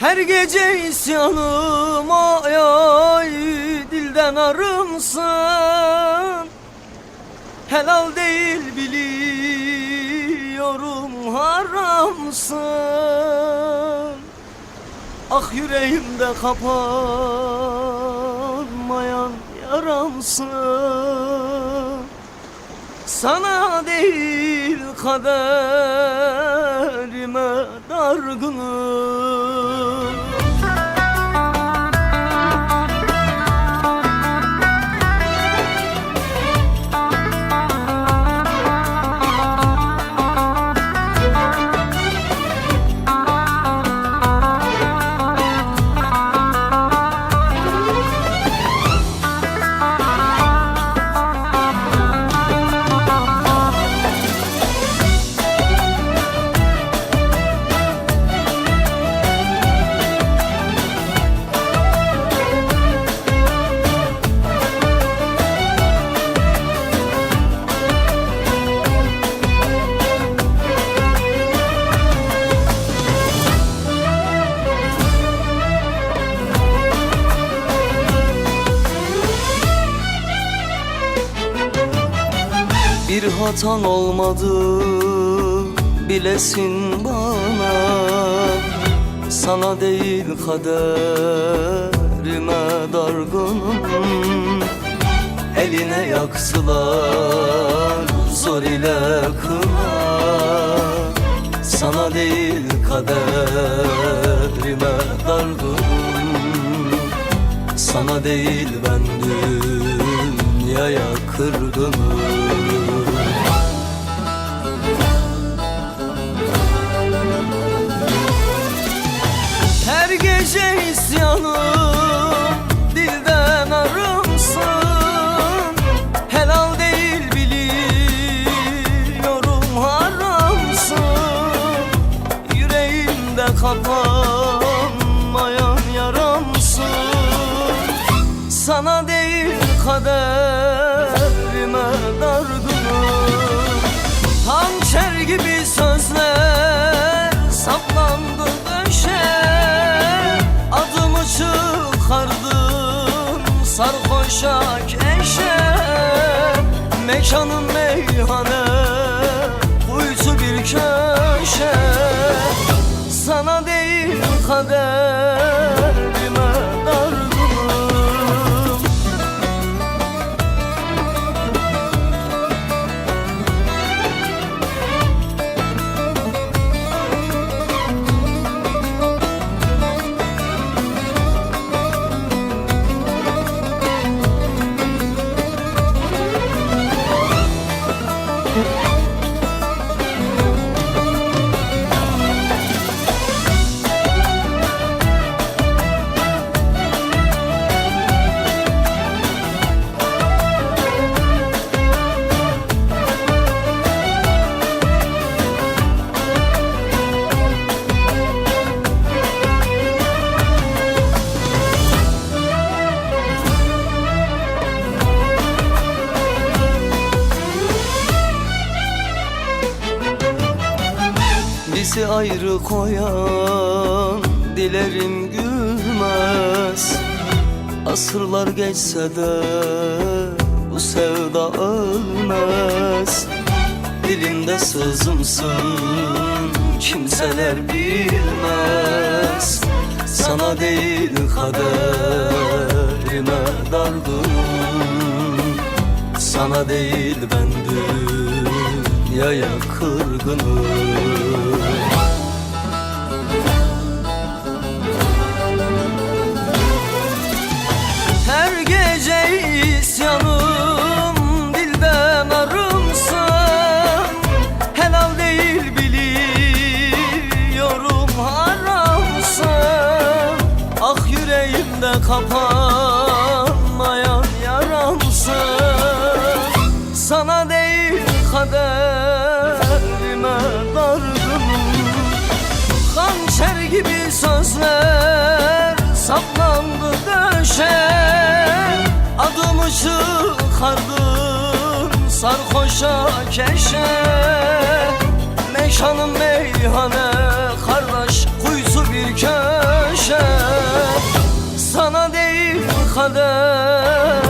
Her gece isyanım ay ay dilden arımsın. Helal değil biliyorum haramsın. Ah yüreğimde kapanmayan yaramsın Sana değil kaderime dargınım Bir hatan olmadı bilesin bana. Sana değil kaderime dargınım. Eline yaktılar zor ile kına Sana değil kaderime dargınım. Sana değil ben dünyaya kırgınım Gece isyanım dilden arımsın. Helal değil biliyorum haramsın. Yüreğimde kapanmayan yaramsın. Sana değil kaderime dargınım Hançer gibi sözler Mekanın meyhane kuytu bir köşe. Sana değil kaderime Bizi ayrı koyan dilerim gülmez. Asırlar geçse de bu sevda ölmez. Dilimde sızımsın kimseler bilmez. Sana değil kaderime dargınım. Sana değil ben dünyaya kırgınım kapanmayan yaramsın. Sana değil kaderime dargınım. Hançer gibi sözler saplandı döşe. Adımı çıkardın sarhoşa keşe. Mekanım meyhane olmadı.